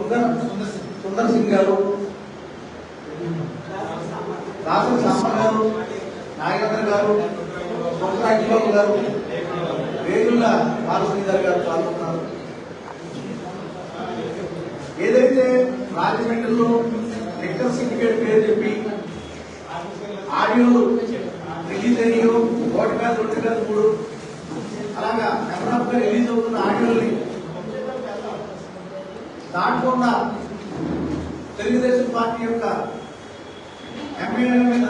సుందర్ సుందర్ సింగ్ గారు. రాసం సాంబ గారు నాగేంద్ర గారు సొంత అఖిబాబు గారు వేగుళ్ళ బాలశ్రీధర్ గారు పాల్గొన్నారు. ఏదైతే రాజమండ్రిలో రిక్టర్ సిండికేట్ పేరు చెప్పి ఆడియో రిలీజ్ అయ్యో ఒకటి మీద రెండు కాదు మూడు అలాగా నెంబర్గా రిలీజ్ అవుతున్న ఆడియోని దాంట్లో ఉన్న తెలుగుదేశం పార్టీ యొక్క ఎమ్మెల్యేల మీద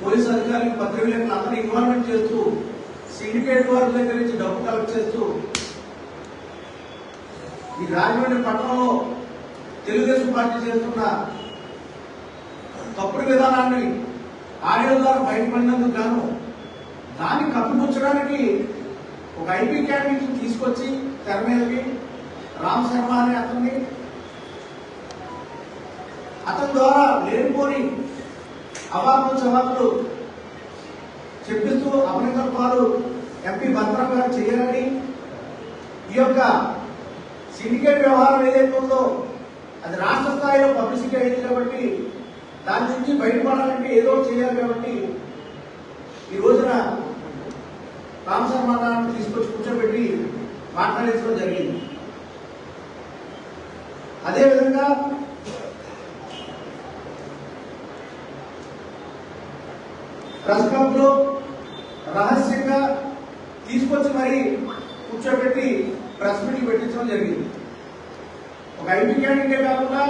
పోలీస్ అధికారులు పత్రికలకు అందరూ ఇన్వాల్వ్మెంట్ చేస్తూ సిండికేట్ వారి దగ్గర నుంచి డబ్బు కలెక్ట్ చేస్తూ ఈ రాజమండ్రి పట్టణంలో తెలుగుదేశం పార్టీ చేస్తున్న తప్పుడు విధానాన్ని ఆడియో ద్వారా బయటపడినందుకు గాను దాన్ని కప్పిపుచ్చడానికి ఒక ఐపీ క్యాండిడేట్ తీసుకొచ్చి తెర మీదకి రామ్ శర్మ అనే అతన్ని. అతని ద్వారా లేనిపోని అవార్డు చవాకులు చెప్పిస్తూ అమరీందర్ ఎంపీ భద్రం గారు చేయాలని ఈ యొక్క సిండికేట్ వ్యవహారం ఏదైతే ఉందో అది రాష్ట్ర స్థాయిలో పబ్లిసిటీ అయింది కాబట్టి దాని నుంచి బయటపడాలంటే ఏదో ఒకటి చేయాలి కాబట్టి ఈ రోజున రామ్ శర్మ గారిని తీసుకొచ్చి కూర్చోబెట్టి మాట్లాడించడం జరిగింది. అదేవిధంగా ప్రెస్ రహస్యంగా తీసుకొచ్చి మరి కూర్చోబెట్టి ప్రెస్ మీటింగ్ పెట్టించడం జరిగింది. ఒక ఐటీ క్యాండిడేట్ కాకుండా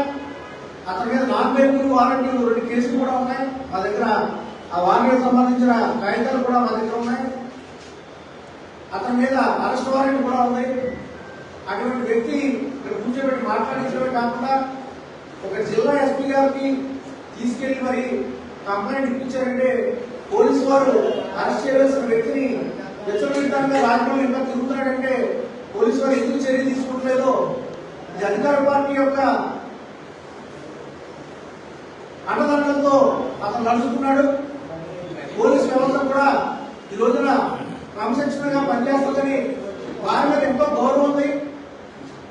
అతని మీద నాన్ బెయిల్ వారంటీలు రెండు కేసులు కూడా ఉన్నాయి. మా దగ్గర ఆ వారంటీకి సంబంధించిన కాగితాలు కూడా మా దగ్గర ఉన్నాయి. అతని మీద అరెస్ట్ వారెంట్ కూడా ఉంది. అటువంటి వ్యక్తి మాట్లాడించడమే కాకుండా ఒక జిల్లా ఎస్పీ గారిని తీసుకెళ్ళి మరి కంప్లైంట్ ఇప్పించారంటే పోలీసు వారు అరెస్ట్ చేయవలసిన వ్యక్తిని విచ్చలవిడితంగా రాజ్యంలో ఇంకా తిరుగుతున్నాడంటే పోలీసు వారు ఎందుకు చర్య తీసుకుంటలేదో ఇది అధికార పార్టీ యొక్క అండదండలతో అతను నడుచుకున్నాడు. పోలీస్ వ్యవస్థ కూడా ఈ రోజున క్రమశిక్షణగా పనిచేస్తుందని వారి మీద ఎంతో గౌరవం ఉంది.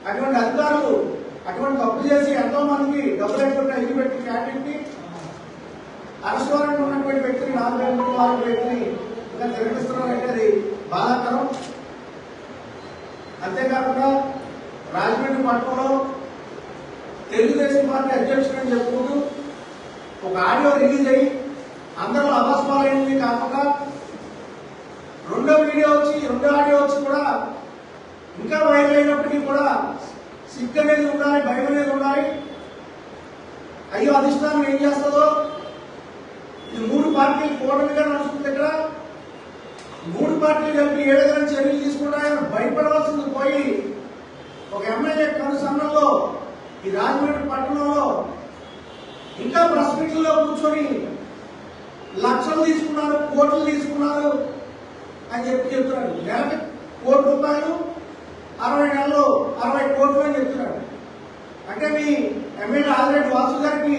అటువంటి అధికారులు అటువంటి తప్పు చేసి ఎంతో మందికి డబ్బులు ఎక్కువ ఇల్లు పెట్టి క్యాంటీన్కి అరెస్ట్ ఉన్నటువంటి వ్యక్తిని నాలుగు గంటల వారి వ్యక్తిని ఇంకా తిరగిస్తున్నారంటే అది బాధాకరం. అంతేకాకుండా రాజమండ్రి పట్టణంలో తెలుగుదేశం పార్టీ అధ్యక్షుడు అని చెప్పుకుంటూ ఒక ఆడియో రిలీజ్ అయ్యి అందరూ అభాస్పాలైంది కాకుండా రెండో వీడియో వచ్చి రెండో ఆడియో వచ్చి కూడా ఇంకా వైరల్ అయినప్పటికీ కూడా సిగ్గు అనేది ఉండాలి భయం అనేది ఉండాలి అయ్యో అధిష్టానం ఏం చేస్తుందో? ఇది మూడు పార్టీలు కూటమిగా నడుస్తుంది ఇక్కడ. మూడు పార్టీలు కలిపి ఏ విధంగా చర్యలు తీసుకుంటాయని భయపడవలసింది పోయి ఒక ఎమ్మెల్యే కనుసన్నంలో ఈ రాజమండ్రి పట్టణంలో ఇంకా ప్రెస్ మీట్లో కూర్చొని లక్షలు తీసుకున్నారు కోట్లు తీసుకున్నారు అని చెప్పి చెప్తున్నాడు. నెలకి కోటి రూపాయలు అరవై నెలలు అరవై కోట్లు అని చెప్తున్నాడు అంటే మీ ఎమ్మెల్యే ఆల్రెడీ వాసు గారికి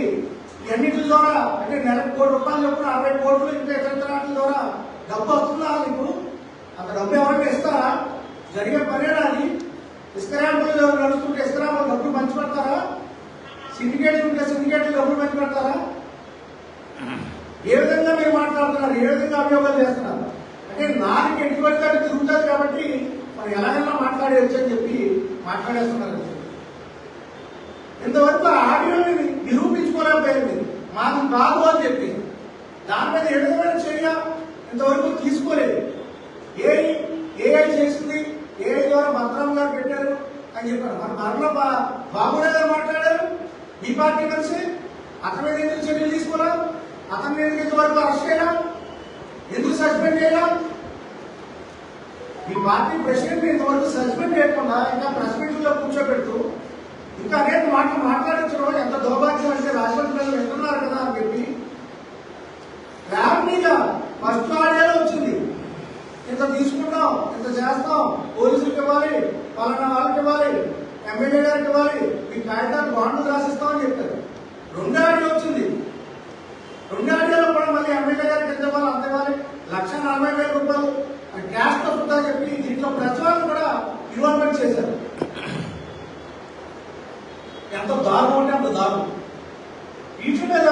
ఎన్నిటి ద్వారా అంటే నెలకు కోటి రూపాయలు చెప్పిన అరవై కోట్లు ఇంకా ఇతర ద్వారా డబ్బు వస్తుందా మీకు అంత డబ్బు ఎవరికి ఇస్తారా? జరిగే పనేనా అది? ఇస్కరాంపులు నడుస్తుంటే ఇస్కరాంపులు డబ్బులు పంచి పెడతారా సిండికేట్ ఉంటే సిండికేట్లు డబ్బులు పంచి పెడతారా ఏ విధంగా మీరు మాట్లాడుతున్నారు? ఏ విధంగా అభియోగాలు చేస్తున్నారు? అంటే నాలుగు ఎటువంటి తిరుగుతుంది కాబట్టి మరి ఎలాగైనా మాట్లాడేయచ్చు అని చెప్పి మాట్లాడేస్తున్నారు ఇంతవరకు ఆ ఆడియోని నిరూపించుకోలేకపోయింది మాకు కాదు అని చెప్పి దాని మీద ఏ విధమైన చర్య ఇంతవరకు తీసుకోలేదు. ఏ ఏఐ చేసింది ఏఐ ద్వారా భద్రం గారు పెట్టారు అని చెప్పారు. మన మరణ బాబురావు గారు మాట్లాడారు మీ పార్టీ కలిసి అతని మీద ఎందుకు చర్యలు తీసుకోరా అతని మీద ఇంతవరకు అరెస్ట్ చేయడం ఎందుకు సస్పెండ్ చేయడం ఈ పార్టీ ప్రెసిడెంట్ ఇంతవరకు సస్పెండ్ చేయకుండా ఇంకా ప్రెస్ మీట్లో కూర్చోబెడుతూ ఇంకా అనేక మాటలు మాట్లాడించడం ఎంత దౌర్భాగ్యం అంటే రాజమండ్రి ప్రజలు వింటున్నారు కదా అని చెప్పి ఫ్యామిలీగా ఫస్ట్ ఆడియోలో వచ్చింది. ఇంత తీసుకుంటాం ఇంత చేస్తాం పోలీసులకు ఇవ్వాలి పలానా వాళ్ళకి ఇవ్వాలి ఎమ్మెల్యే గారికి ఇవ్వాలి మీ కాగితాలు బాండ్లు రాసిస్తామని చెప్పారు. రెండు ఆడియో వచ్చింది. రెండు ఆడియోలో కూడా మళ్ళీ ఎమ్మెల్యే గారికి ఎంత ఇవ్వాలి అంత ఇవ్వాలి? లక్ష నలభై వేల రూపాయలు. క్యాష్తో చెప్పి దీంట్లో ప్రచారం కూడా ఇన్వాల్వ్మెంట్ చేశారు. ఉంటే అంత దారుణం. వీటి మీద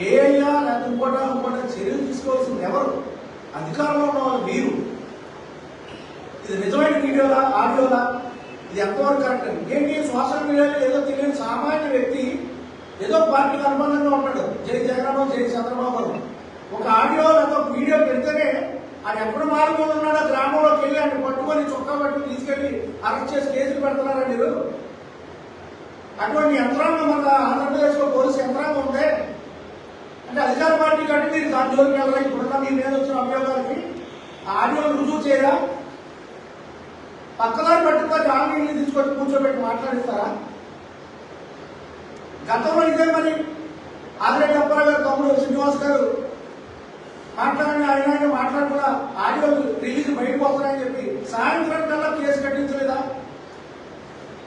ఏఐయా లేకపోతే ఇంకోట ఇంకోట చర్యలు తీసుకోవాల్సింది ఎవరు? అధికారంలో ఉన్న మీరు. ఇది నిజమైన వీడియోలా ఆడియోలా? ఇది ఎంతవరకు కరెక్ట్ అని? ఏంటి? సోషల్ మీడియాలో ఏదో తెలియని సామాన్య వ్యక్తి ఏదో పార్టీకి అనుబంధంగా ఉంటాడు జై జగన్ జై చంద్రబాబు ఒక ఆడియో లేదా వీడియో ఆయన ఎప్పుడు మారుమూలు ఉన్నాడో గ్రామంలోకి వెళ్ళి ఆయన పట్టుకొని చొక్కా పట్టుకుని తీసుకెళ్ళి అరెస్ట్ చేసి కేసులు పెడుతున్నారా మీరు? అటువంటి యంత్రాంగం మన ఆంధ్రప్రదేశ్లో పోలీసు యంత్రాంగం ఉందే. అంటే అధికార పార్టీ కంటే మీరు దాని జోలికి వెళ్ళరా? ఇప్పుడున్న మీ మీద వచ్చిన అభియోగాలకి ఆడియో ఆడియోలు రుజువు చేయరా? పక్కదారి పట్టుకొని ఆన్లైన్ తీసుకొచ్చి కూర్చోబెట్టి మాట్లాడిస్తారా? గతంలో ఇదే మరి ఆదిరెడ్డి అప్పారావు గారు తమ్ముడు శ్రీనివాస్ గారు మాట్లాడిన ఆయన ఆయన మాట్లాడకుండా ఆడియో రిలీజ్ బయటపోతున్నాయని చెప్పి సాయంత్రం కల్లా కేసు కట్టించలేదా?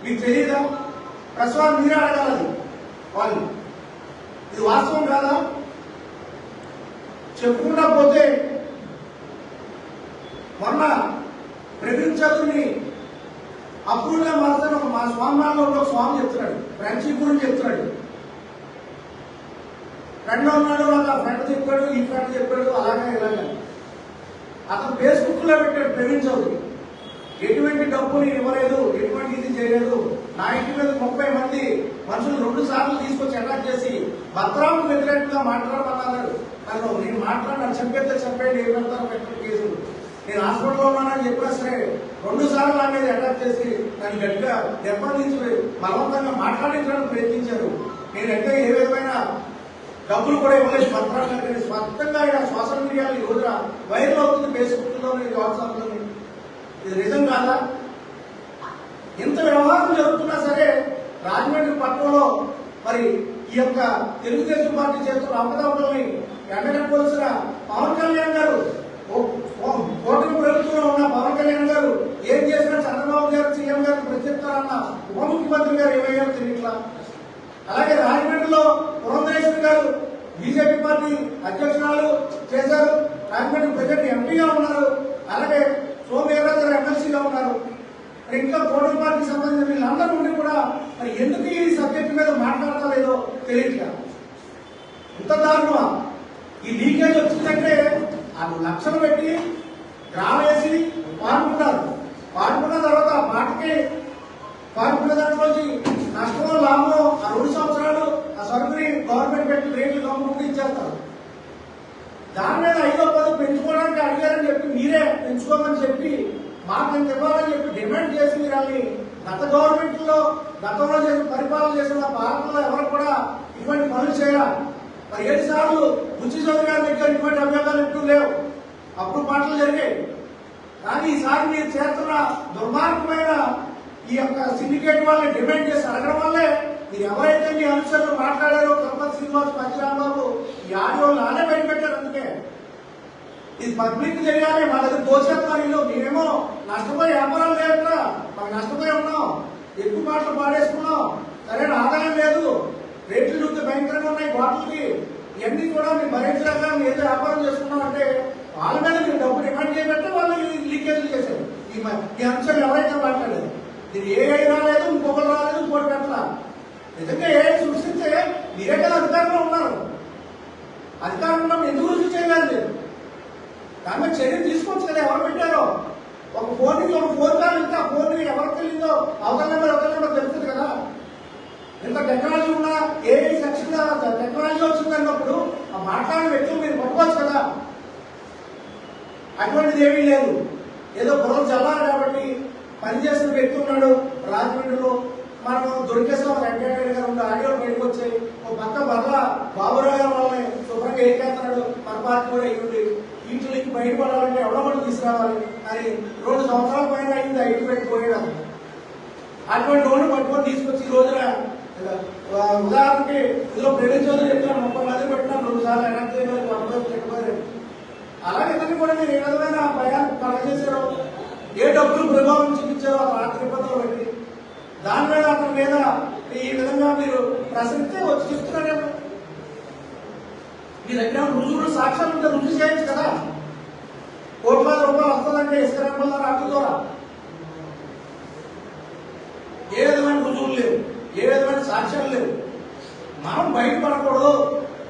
మీకు తెలియదా ప్రసవాలు మీరే అడగాలి వాళ్ళు. ఇది వాస్తవం కాదా? చెప్పకుండా పోతే మొన్న ప్రవీణ్ చదువుని అప్పుడుగా మాత్రం మా స్వామి ఒక స్వామి చెప్తున్నాడు. ఫ్రెండ్షిప్ గురించి చెప్తున్నాడు. ఫ్రెండ్ ఉన్నాడు నాకు ఆ ఫ్రెండ్ చెప్పాడు ఈ ఫ్రెండ్ చెప్పాడు అలాగే ఇలాగే అతను ఫేస్బుక్లో పెట్టాడు ప్రవీణ్ చౌదరి. ఎటువంటి డబ్బులు ఇవ్వలేదు ఎటువంటి ఇది చేయలేదు. నా ఇంటి మీద ముప్పై మంది మనుషులు రెండు సార్లు తీసుకొచ్చి అటాక్ చేసి భద్రాలకు వ్యతిరేకంగా మాట్లాడమన్నారు నన్ను నేను మాట్లాడిన చంపేస్తే చంపేయండి ఏ పెడతాను పెట్టిన కేసు. నేను హాస్పిటల్లో ఉన్నానని చెప్పినా సరే రెండు సార్లు నా మీద అటాక్ చేసి నన్ను గట్టిగా దెబ్బతీసి బలవంతంగా మాట్లాడించడానికి ప్రయత్నించారు. నేనంటే ఏ విధమైన డబ్బులు కూడా ఇవ్వలేదు. పత్రాలు స్పష్టంగా ఆయన సోషల్ మీడియాలో ఈ రోజున వైరల్ అవుతుంది ఫేస్బుక్లోని వాట్సాప్లోని ఇది నిజం కాదా? ఇంత వ్యవహారం జరుగుతున్నా సరే రాజమండ్రి పట్టణంలో మరి ఈ యొక్క తెలుగుదేశం పార్టీ చేస్తున్న అవకతవకల్ని ఎండగట్టుకోవాల్సిన పవన్ కళ్యాణ్ గారు ఓ- ప్రభుత్వంలో ఉన్న పవన్ కళ్యాణ్ గారు ఏం చేసినా చంద్రబాబు గారు సీఎం గారు ప్రత్యుత్తరాన్న ఉప ముఖ్యమంత్రి గారు ఏమయ్యారో తెలియట్లా అలాగే రాజమండ్రిలో పురంధరేశ్వరి గారు బీజేపీ పార్టీ అధ్యక్షురాలు చేశారు. రాజమండ్రి ప్రజెంట్ ఎంపీగా ఉన్నారు. అలాగే సోమవీర్రాజు గారు ఎమ్మెల్సీగా ఉన్నారు మరి ఇంకా కోటల్ పార్టీకి సంబంధించిన వీళ్ళందరూ ఉండి కూడా మరి ఎందుకు ఈ సబ్జెక్ట్ మీద మాట్లాడతలేదో తెలియట్లేదు ఇంత దారుణమా ఈ లీకేజ్ వచ్చిందంటే అది లక్షలు పెట్టి గ్రామేసి పాడుకుంటారు పాడుకున్న తర్వాత ఆ పాటకి పాడుకున్న దాంట్లోంచి నష్టమో లాభమో ఆ రెండు సంవత్సరాలు ఆ సరుకుని గవర్నమెంట్ పెట్టి రేట్లు కమ్ముకుంటూ ఇచ్చేస్తారు దాని మీద ఐదో పది పెంచుకోవడానికి అడిగారని చెప్పి మీరే పెంచుకోమని చెప్పి మాకు ఇంత ఇవ్వాలని చెప్పి డిమాండ్ చేసి మీరు వాళ్ళని గత గవర్నమెంట్లో గతంలో చేసిన పరిపాలన చేసిన పాలనలో ఎవరు కూడా ఇటువంటి పనులు చేయాలి మరి ఏడు సార్లు బుచ్చి చౌదరి గారి దగ్గర ఇటువంటి ఎప్పుడు లేవు. అప్పుడు పాటలు జరిగాయి. కానీ ఈసారి మీరు చేస్తున్న దుర్మార్గమైన ఈ యొక్క సిండికేట్ వాళ్ళని డిమాండ్ చేసి అడగడం వల్లే మీరు ఎవరైతే మీ అనుచరులు మాట్లాడారో కల్పత్ శ్రీనివాస్ పచ్చిరాంబాబు ఈ ఆడియో నానే బయటపెట్టారు అందుకే. ఇది పబ్లిక్ తెలియాలి మా దగ్గర దోచేస్తున్నారు ఇల్లు మేమేమో నష్టపోయి వ్యాపారాలు లేకుండా మాకు నష్టపోయి ఉన్నాం. ఎక్కువ పాటలు పాడేసుకున్నాం. సరైన ఆదాయం లేదు. రేట్లు చూస్తే భయంకరంగా ఉన్నాయి బాటిల్కి. ఇవన్నీ కూడా మీ భరించలేక మేము ఏదో వ్యాపారం చేసుకున్నాం అంటే వాళ్ళ మీద మీరు డబ్బు రిఫండ్ చేయబట్టే వాళ్ళు లీకేజ్ చేశారు. ఈ మ- ఈ అంశం ఎవరైతే మాట్లాడలేదు. ఇది ఏ రాలేదు ఇంకొకరు రాలేదు ఇంకోటి పెట్టాల. నిజంగా ఏ సృష్టిస్తే మీరే కదా అధికారంలో ఉన్నారు అధికారంలో ఉన్నప్పుడు ఎందుకు రుజువు చేయలేదు మీరు దాని మీద చర్య తీసుకోవచ్చు కదా ఎవరు పెట్టారో ఒక ఫోన్ నుంచి ఒక ఫోన్ కాల్ ఇంకా ఫోన్ ఎవరికి వెళ్ళిందో అవతల నెంబర్ అవతల నెంబర్ తెలుస్తుంది కదా ఇంత టెక్నాలజీ ఉన్నా ఏ సెక్షన్ టెక్నాలజీ వచ్చింది అన్నప్పుడు ఆ మాట్లాడిన వ్యక్తులు మీరు పట్టుకోవచ్చు కదా అనేది ఏమీ లేదు. ఏదో బుర్ర చల్లారు కాబట్టి పనిచేసిన వ్యక్తి ఉన్నాడు రాజమండ్రిలో. మనం దొరికేస్తాం వెంకటరెడ్డి గారు ఉండే ఆడియోలు బయటకు వచ్చాయి. ఓ పక్క బర్ర బాబురావు గారు వాళ్ళని శుభ్రంగా ఏకేస్తున్నాడు మన పార్టీ కూడా అయ్యుండి వీటికి బయటపడాలంటే ఎవరో కూడా తీసుకురావాలి. అని రెండు సంవత్సరాల పైన అయింది ఐటీ పెట్టిపోయాడు అటువంటి వాడిని పట్టుకొని తీసుకొచ్చి ఈ రోజున ఉదాహరణకి ఇందులో ప్రేమ చౌదరి చెప్తాను ముప్పై మంది పెట్టినా రెండు సార్లు వెనక్కి చేయలేదు వంద మంది అలాగే ఇతన్ని కూడా మీరు ఏ విధమైన భయాన్ని కలగజేశారో ఏ డబ్బులు ప్రభావం చూపించారో ఆ రాత్రి పెట్టి దాని మీద అతని మీద ఈ విధంగా మీరు ప్రశ్నిస్తే వచ్చి చెప్తున్నారేమో మీ దగ్గర రుజువులు సాక్ష్యాలు ఉంటే రుజువు చేయొచ్చు కదా. కోట్లాది రూపాయలు వస్తుందంటే ఇసుక రంగుల రాత్రి ద్వారా. ఏ విధమైన రుజువులు లేవు ఏ విధమైన సాక్ష్యాలు లేవు. మనం బయటపడకూడదు.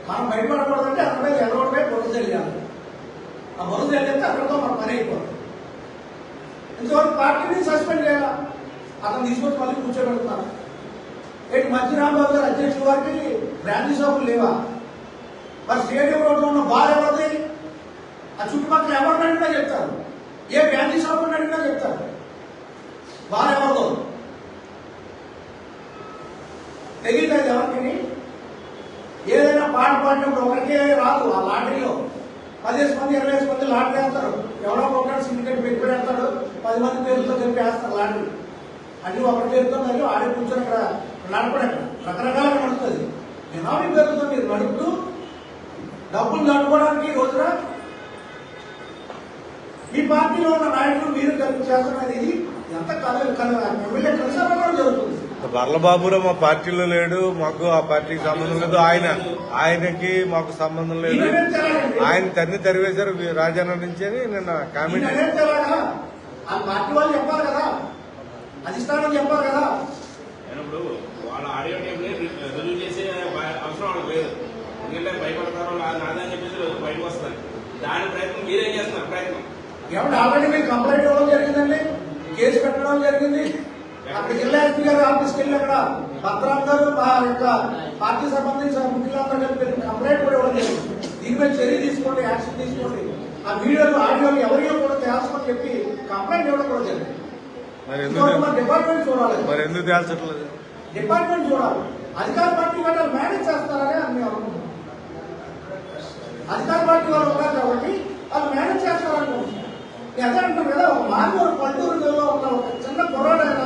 మనం బయటపడకూడదు అంటే అతని మీద ఎదవడమే పొద్దు తెలియాలి ఆ బరువు తగ్గితే అక్కడితో మన పని అయిపోతుంది. ఇంతవరకు పార్టీని సస్పెండ్ చేయాలా? అతను తీసుకొచ్చి మళ్ళీ కూర్చోబెడుతున్నాను ఏంటి మధ్య రాంబాబు గారు అధ్యక్షుల వారికి బ్రాంచీ షాపులు లేవా? మరి స్టేడియం రోడ్లో ఉన్న బార్ ఎవరిది? ఆ చుట్టుపక్కల ఎవరిని అడిగినా చెప్తారు. ఏ బ్రాంచీ షాపుని అడిగినా చెప్తారు. బార్ ఎవరిదో? తెలియదు ఎవరికి ఏదైనా పాట పాడినప్పుడు ఒకరికే రాదు ఆ లాటరీలో. పదిహేను మంది ఇరవై ఐదు మంది లాటరీ వేస్తారు ఎవరో ఒకటి సిండికేట్ పెట్టుబడి వేస్తాడు పది మంది పేర్లతో కలిపి వేస్తారు లాటరీ. అన్ని ఒకరి పేరుతో మరియు ఆడే కూర్చొని ఇక్కడ నడపడం. రకరకాలుగా నడుస్తుంది. బినామీ పేరుతో మీరు నడుపుతూ డబ్బులు నడుపుకోవడానికి రోజున ఈ పార్టీలో ఉన్న నాయకులు మీరు కలిపి చేస్తున్నది ఇది ఎంత కల కల ఎమ్మెల్యే కలిసి జరుగుతుంది. బర్లబాబురావు మా పార్టీలో లేడు మాకు ఆ పార్టీకి సంబంధం లేదు. ఆయన ఆయనకి మాకు సంబంధం లేదు? ఆయన తన్ని తరివేశారు రాజన్న నుంచి అని నిన్న కామెంట్ దాని ప్రయత్నం మీరేం చేస్తున్నారు ప్రయత్నం. ఏమంటే ఆల్రెడీ మీకు కంప్లైంట్ ఇవ్వడం జరిగిందండి. కేసు పెట్టడం జరిగింది. అక్కడ జిల్లా ఎస్పీ గారు ఆఫీస్కి వెళ్ళి అక్కడ భద్రాం గారు మా యొక్క పార్టీ సంబంధించిన ముఖ్యులందరూ కలిపి కంప్లైంట్ కూడా ఇవ్వడం జరిగింది. దీని మీద చర్య తీసుకోండి యాక్షన్ తీసుకోండి. ఆ వీడియోలు ఆడియోలు ఎవరియో కూడా తేల్చమని చెప్పి కంప్లైంట్ ఇవ్వడం కూడా జరిగింది. డిపార్ట్మెంట్ చూడాలి. డిపార్ట్మెంట్ చూడాలి. అధికార పార్టీ వాళ్ళు మేనేజ్ చేస్తారని అని అనుకుంటున్నాం. అధికార పార్టీ వాళ్ళు ఉన్నారు కాబట్టి వాళ్ళు మేనేజ్ చేస్తారనుకుంటున్నాం అంటాం కదా ఒక మానవుడు పల్లెటూరులో ఉన్న ఒక చిన్న కుర్రాడైనా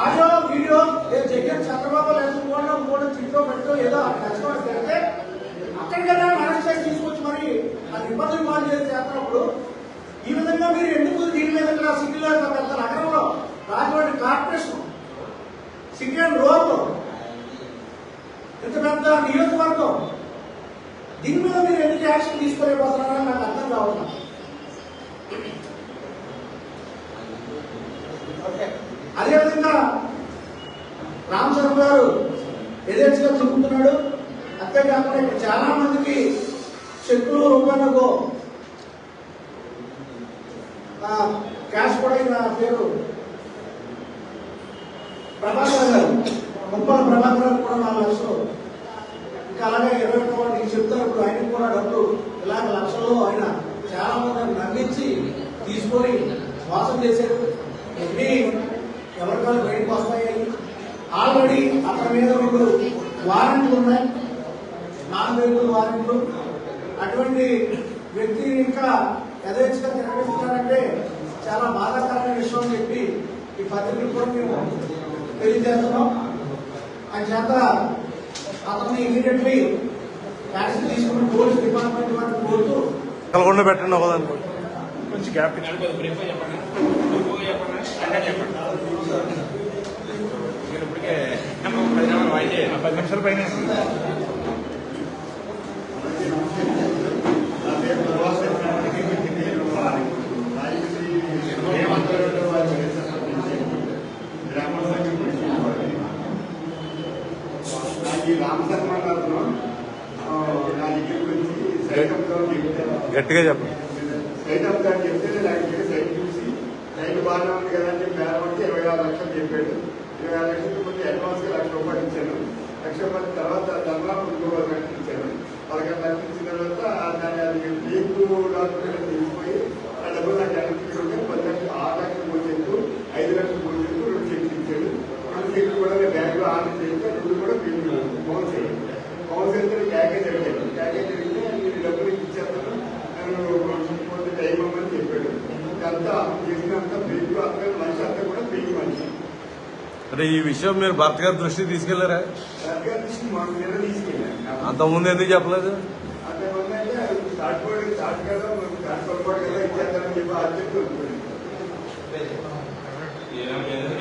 ఆడియో వీడియో ఏ జగన్ చంద్రబాబు లేదు కూడా కూడా చిట్టో పెట్టో ఏదో నచ్చడం పెడితే అక్కడికైనా అరెస్ట్ చేసి తీసుకొచ్చి మరి అది నిబంధనలు మార్పు చేసి చేస్తున్నప్పుడు ఈ విధంగా మీరు ఎందుకు దీని మీద ఇక్కడ సిటీలో పెద్ద నగరంలో రాజమండ్రి కార్పొరేషన్ సిటీ అండ్ ఇంత పెద్ద నియోజకవర్గం దీని మీద మీరు ఎందుకు యాక్షన్ తీసుకోలేకపోతున్నారని నాకు అర్థం కావట్లేదు. అదేవిధంగా రామ్ శర్మ గారు యథేచ్ఛగా చెబుతున్నాడు అంతేకాకుండా ఇక్కడ చాలా మందికి చెక్కులు రూపాయలకు క్యాష్ కూడా నా పేరు ప్రభాకర్ గారు ముప్పల ప్రభాకర్ గారు కూడా నాలుగు లక్షలు ఇంకా అలాగే ఇరవై ఒక్క నీకు చెప్తారు ఇప్పుడు ఆయనకు కూడా డబ్బులు ఇలాగ లక్షల్లో ఆయన చాలా మంది నమ్మించి తీసుకొని మోసం చేశారు. ఇవన్నీ ఎవరికాలు బయటకు వస్తాయి ఆల్రెడీ అతని మీద రెండు వారెంట్లు ఉన్నాయి. నాలుగు వెహికల్ వారెంట్లు. అటువంటి వ్యక్తి ఇంకా యథేచ్ఛగా నిర్వహిస్తున్నారంటే చాలా బాధాకరమైన విషయం అని చెప్పి ఈ పత్రికలు కూడా మేము తెలియజేస్తున్నాం. ఆయన చేత అతన్ని ఇమీడియట్లీ యాక్షన్ తీసుకుని పోలీస్ డిపార్ట్మెంట్ వారిని కోరుతూ కలగొండ పెట్టండి కొంచెం గ్యాప్ నడుపు చెప్పండి మీరు ఇప్పటికే పది నిమిషాలు వాయిదే పది నిమిషాల పైన గట్టిగా చెప్పండి నా దగ్గరికి వచ్చి సైట్ అమ్ముతామని చెప్తాను గట్టిగా చెప్పండి సైట్ అమ్ముతామని చెప్తే నేను ఆయన సైట్ చూసి సైట్ బాగానే ఉంది కదా అని చెప్పి బేరం అంటే ఇరవై ఆరు లక్షలు చెప్పాడు ఇరవై ఆరు లక్షలు ముందు అడ్వాన్స్గా లక్ష రూపాయలు ఇచ్చాను లక్ష రూపాయల తర్వాత ధర్మాపు ఇంకో లక్షలు ఇచ్చాను పదకొండు లక్షలు ఇచ్చిన తర్వాత దాని అది లీకు డాక్యుమెంట్ తీసుకుపోయి ఆ డబ్బులు నాకు వెనక్కి ఉంటే పది లక్షలు ఆరు లక్షలు మూడు చెక్కు ఐదు లక్షలు మూడు చెక్కు రెండు చెక్లు ఇచ్చాడు రెండు చెక్లు కూడా నేను బ్యాంకులో ఆన్ చేస్తే రెండు కూడా మీరు బౌన్స్ అయ్యాయి బౌన్స్ అయితే ప్యాకేజ్ అడిగాను ప్యాకేజ్ అడిగితే మీరు డబ్బులు ఇచ్చేస్తాను నన్ను కొంత టైం అమ్మని చెప్పాడు ఇదంతా చేసినంత పెరిగి అంతా మనిషి అంతా కూడా పెరిగి మనిషి అంటే ఈ విషయం మీరు భర్త గారి దృష్టికి తీసుకెళ్ళారా సరిగ్గా తీసి మాకు నిన్న తీసుకెళ్ళాను అంత ముందు ఎందుకు చెప్పలేదు అంతకుముందు అంటే స్టార్ట్ కూడా స్టార్ట్ కదా స్టార్ట్ పొరపాటు కదా ఇచ్చేద్దామని చెప్పి అది చెప్పి వస్తుంది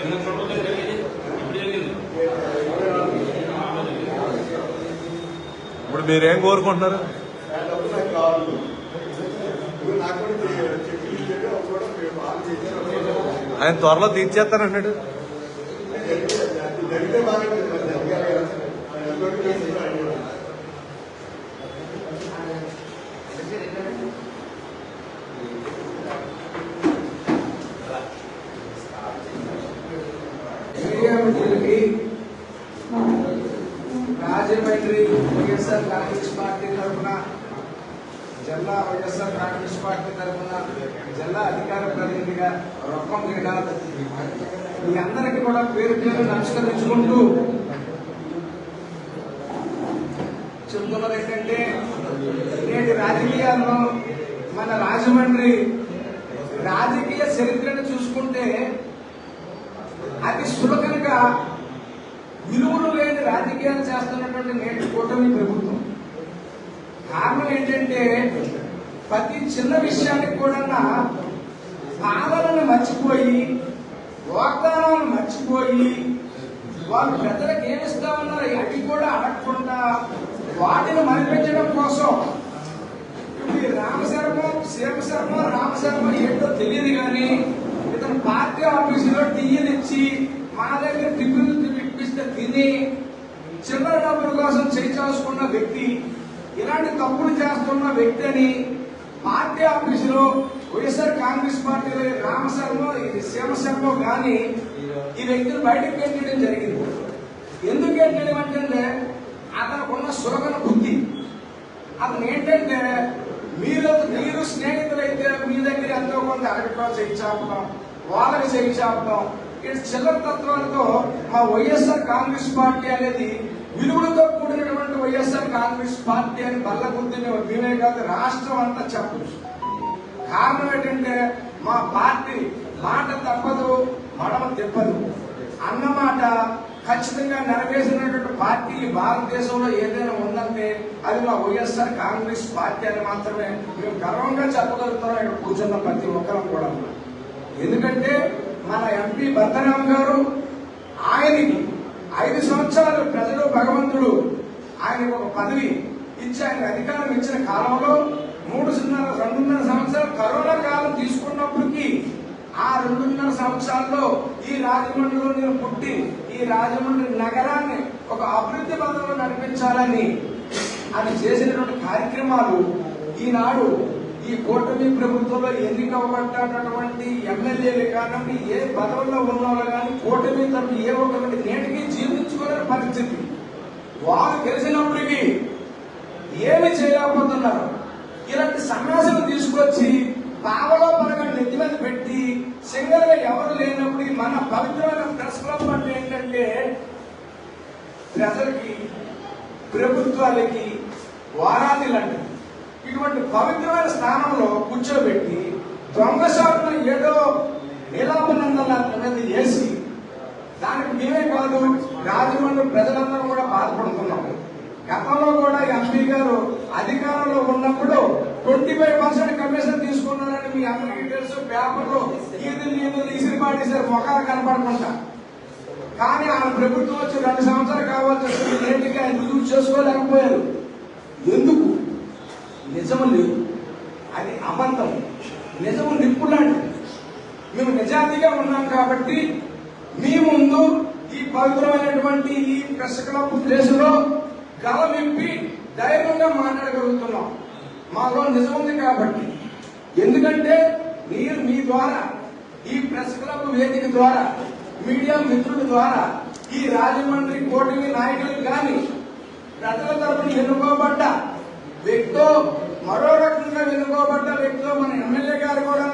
ఎన్ని సంవత్సరాలు జరిగింది ఇప్పుడు జరిగింది ఇప్పుడు మీరేం కోరుకుంటున్నారు ఆ డబ్బు నాకు కావాలి ఇప్పుడు నాకు కూడా చె- చెక్కులు ఇచ్చాడు అవి కూడా మేము ఆన్ చేసాను ఆయన త్వరలో తీర్చేస్తానంటున్నాడు జరిగితే బాగుంటుంది మరి జరగాలి కదా ఎంతవరకు చేస్తుందో ఐడియా లేదు. మీడియా మిత్రులకి రాజమండ్రి వైఎస్ఆర్ కాంగ్రెస్ పార్టీ తరఫున జిల్లా వైఎస్ఆర్ కాంగ్రెస్ పార్టీ తరఫున జిల్లా అధికార ప్రతినిధిగా రొక్కం గిరినాథ్ మీ అందరికీ కూడా పేరు పేరు నమస్కరించుకుంటూ చెప్తున్నది ఏంటంటే నేటి రాజకీయాల్లో మన రాజమండ్రి రాజకీయ చరిత్రను చూసుకుంటే అతి సులభంగా విలువలు లేని రాజకీయాలు చేస్తున్నటువంటి నేటి కూటమి ప్రభుత్వం. కారణం ఏంటంటే ప్రతి చిన్న విషయానికి కూడా పాలనను మర్చిపోయి వాగ్దానాలను మర్చిపోయి వాళ్ళు ప్రజలకు ఏమి వాటిని మరిపించడం కోసం ఇప్పుడు రామశర్మం రామశర్మ శివశర్మ రామశర్మ ఏంటో తెలియదు కానీ ఇతను పార్టీ ఆఫీసులో టీయనిచ్చి మా దగ్గర టిఫిన్లు తిప్పిస్తే తిని చిల్లర డబ్బుల కోసం చేయించాల్సుకున్న వ్యక్తి ఇలాంటి తప్పులు చేస్తున్న వ్యక్తి అని పార్టీ ఆఫీసులో వైఎస్ఆర్ కాంగ్రెస్ పార్టీలో రామశర్మ ఇది శివశర్మ కానీ ఈ వ్యక్తిని బయటకు పెట్టడం జరిగింది ఎందుకు పెట్టడం అంటే అతనుకున్న సులభన బుద్ధి అతను ఏంటంటే మీరు మీరు స్నేహితులైతే మీ దగ్గర ఎంతో కొంత అడగటం వాళ్ళని వాళ్ళకి ఇటు చిల్లర తత్వాలతో మా వైఎస్ఆర్ కాంగ్రెస్ పార్టీ అనేది విలువలతో కూడినటువంటి వైఎస్ఆర్ కాంగ్రెస్ పార్టీ అని బల్ల గుర్తుని మేమే కాదు రాష్ట్రం అంతా చెప్పచ్చు కారణం ఏంటంటే మా పార్టీ మాట తప్పదు మడమ తిప్పదు. అన్నమాట ఖచ్చితంగా నెరవేర్చినటువంటి పార్టీ భారతదేశంలో ఏదైనా ఉందంటే అది మా వైఎస్ఆర్ కాంగ్రెస్ పార్టీ అని మాత్రమే మేము గర్వంగా చెప్పగలుగుతాం ఇక్కడ కూర్చున్న ప్రతి ఒక్కరం కూడా. ఎందుకంటే మన ఎంపీ భద్రరామ్ గారు ఆయనకి ఐదు సంవత్సరాలు ప్రజలు భగవంతుడు ఆయనకు ఒక పదవి ఇచ్చి ఆయన అధికారం ఇచ్చిన కాలంలో మూడున్నర రెండున్నర సంవత్సరాలు కరోనా కాలం తీసుకున్నప్పటికీ ఆ రెండున్నర సంవత్సరాల్లో ఈ రాజమండ్రిలో నేను పుట్టి రాజమండ్రి నగరాన్ని ఒక అభివృద్ధి పదంలో నడిపించాలని అని చేసినటువంటి కార్యక్రమాలు ఈనాడు ఈ కూటమి ప్రభుత్వంలో ఎన్నికవ్వబడ్డటువంటి ఎమ్మెల్యేలు కానివ్వండి ఏ పదవుల్లో ఉన్నవాళ్ళు కానీ కూటమి తరపు ఏ ఒక్కటి నేటికి జీవించుకోలేని పరిస్థితి. వారు గెలిచినప్పటికీ ఏమి చేయలేకపోతున్నారు. ఇలాంటి సన్యాసం తీసుకొచ్చి పావలో పడగా నెత్తి మీద పెట్టి సింగర్గా ఎవరు లేనప్పుడు మన పవిత్రమైన ప్రెస్ క్లబ్ అంటే ఏంటంటే ప్రజలకి ప్రభుత్వాలకి వారాది లాంటిది ఇటువంటి పవిత్రమైన స్థానంలో కూర్చోబెట్టి దొంగసాటున ఏదో నీలాపనందన మీద వేసి దానికి మేమే కాదు రాజమండ్రి ప్రజలందరూ కూడా బాధపడుతున్నాము. గతంలో కూడా ఎంపీ గారు అధికారంలో ఉన్నప్పుడు ట్వంటీ ఫైవ్ పర్సెంట్ కమిషన్ తీసుకున్నారని మీ అందరికీ తెలుసు పేపర్లో ఈదులు ఈదులు ఇసిరి పాడేశారు. మొఖాలు కనపడకుండా. కానీ ఆయన ప్రభుత్వం వచ్చి రెండు సంవత్సరాలు కావాల్సి వస్తుంది ఆయన రుజువు చేసుకోలేకపోయారు. ఎందుకు? నిజం లేదు. అది అబద్ధం. నిజము నిప్పులాంటి మేము నిజాతిగా ఉన్నాం కాబట్టి మీ ముందు ఈ పవిత్రమైనటువంటి ఈ ప్రెస్ క్లబ్ ప్లేసులో గల విప్పి ధైర్యంగా మాట్లాడగలుగుతున్నాం. మాలో నిజం ఉంది కాబట్టి. ఎందుకంటే మీరు మీ ద్వారా ఈ ప్రెస్ క్లబ్ వేదిక ద్వారా మీడియా మిత్రుల ద్వారా ఈ రాజమండ్రి కూటమి నాయకులు కానీ ప్రజల తరపున ఎన్నుకోబడ్డ వ్యక్తో మరో రకంగా ఎన్నుకోబడ్డ వ్యక్తితో మన ఎమ్మెల్యే గారు కూడా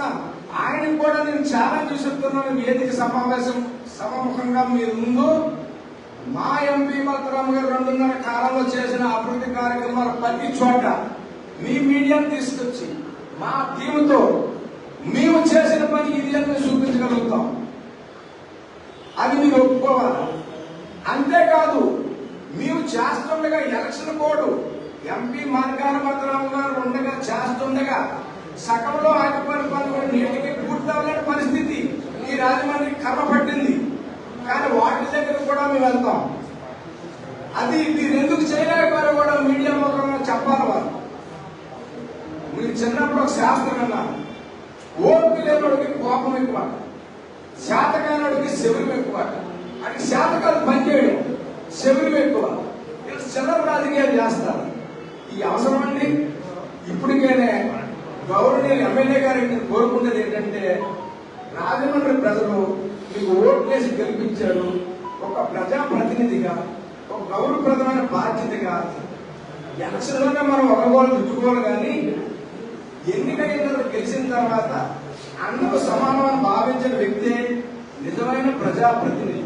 ఆయనకు కూడా నేను చాలా చూసిస్తున్నాను వేదిక సమావేశం సమముఖంగా మీరు ముందు. మా ఎంపీ మాత్రం గారు రెండున్నర కాలంలో చేసిన అభివృద్ధి కార్యక్రమాలు ప్రతి చోట మీ మీడియాను తీసుకొచ్చి మా టీముతో మేము చేసిన పని ఇది అని చూపించగలుగుతాం. అది మీరు ఒప్పుకోవాలి. అంతేకాదు మేము చేస్తుండగా ఎలక్షన్ కోడ్ ఎంపీ మార్గాన భద్రరావు గారు ఉండగా చేస్తుండగా సగంలో ఆగిపోయిన పనులు నీటికి పూర్తవలేని పరిస్థితి ఈ రాజమండ్రి కర్మ పట్టింది. కానీ వాటి దగ్గర కూడా మేము వెళ్తాం. అది మీరు ఎందుకు చేయలేకపోయారో కూడా మీడియా ముఖంగా చెప్పాలి వారు చిన్నప్పుడు ఒక శాస్త్రం అన్నారు ఓపిక లేనోడికి కోపం ఎక్కువ. శాతకానోడికి శబరం ఎక్కువ. అది శాతకాలు పనిచేయడం శబరం ఎక్కువ. వీళ్ళు చిల్లర రాజకీయాలు చేస్తారు ఈ అవసరం అండి? ఇప్పటికైనా గౌరవనీయులు ఎమ్మెల్యే గారు నేను కోరుకునేది ఏంటంటే రాజమండ్రి ప్రజలు మీకు ఓట్లేసి గెలిపించారు. ఒక ప్రజాప్రతినిధిగా ఒక గౌరవప్రదమైన బాధ్యతగా. ఎలక్షన్లోనే మనం ఒకగోలు రుచుకోవాలి కానీ ఎన్నికైన గెలిచిన తర్వాత అందరూ సమానమని భావించిన వ్యక్తే నిజమైన ప్రజాప్రతినిధి.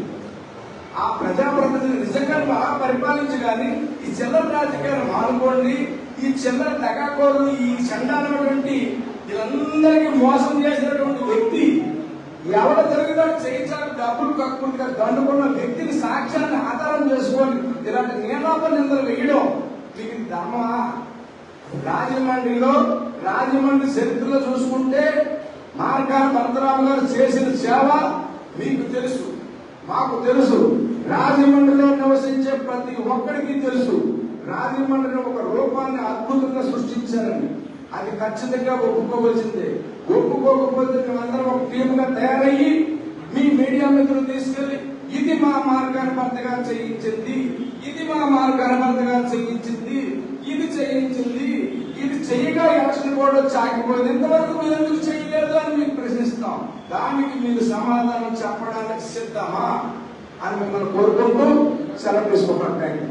ఆ ప్రజాప్రతినిధి నిజంగా బాగా పరిపాలించు కానీ ఈ చిల్లర రాజకీయాలు మానుకోండి ఈ చిల్లర తెగాకోరు ఈ చండాలమైనటువంటి వీళ్ళందరికీ మోసం చేసినటువంటి వ్యక్తి ఎవడ తిరుగుతాడు చేయించాలి డబ్బులు కక్కులుగా దండుకున్న వ్యక్తిని సాక్ష్యాన్ని ఆధారం చేసుకొని ఇలాంటి నియమాపణ నిందలు వేయడం మీకు ఇది ధర్మమా? రాజమండ్రిలో రాజమండ్రి చరిత్రలో చూసుకుంటే మార్గాల భరతరావు గారు చేసిన సేవ మీకు తెలుసు. మాకు తెలుసు. రాజమండ్రిలో నివసించే ప్రతి ఒక్కరికి తెలుసు. రాజమండ్రిలో ఒక రూపాన్ని అద్భుతంగా సృష్టించారని అది ఖచ్చితంగా ఒప్పుకోవలసిందే. ఒప్పుకోకపోతే మేమందరం ఒక టీముగా తయారయ్యి మీ మీడియా మిత్రులు తీసుకెళ్ళి ఇది మా మార్గాన్ని భర్తగా చేయించింది. ఇది మా మార్గాన్ని భర్తగా చేయించింది. ఇది చేయించింది ఇది చేయగా ఎలక్షన్ కూడా వచ్చి ఆగిపోయింది. ఇంతవరకు మీరు ఎందుకు చేయలేదు అని మీకు ప్రశ్నిస్తాం. దానికి మీరు సమాధానం చెప్పడానికి సిద్ధమా అని మిమ్మల్ని కోరుకుంటూ సెలవు తీసుకుంటాం థ్యాంక్ యూ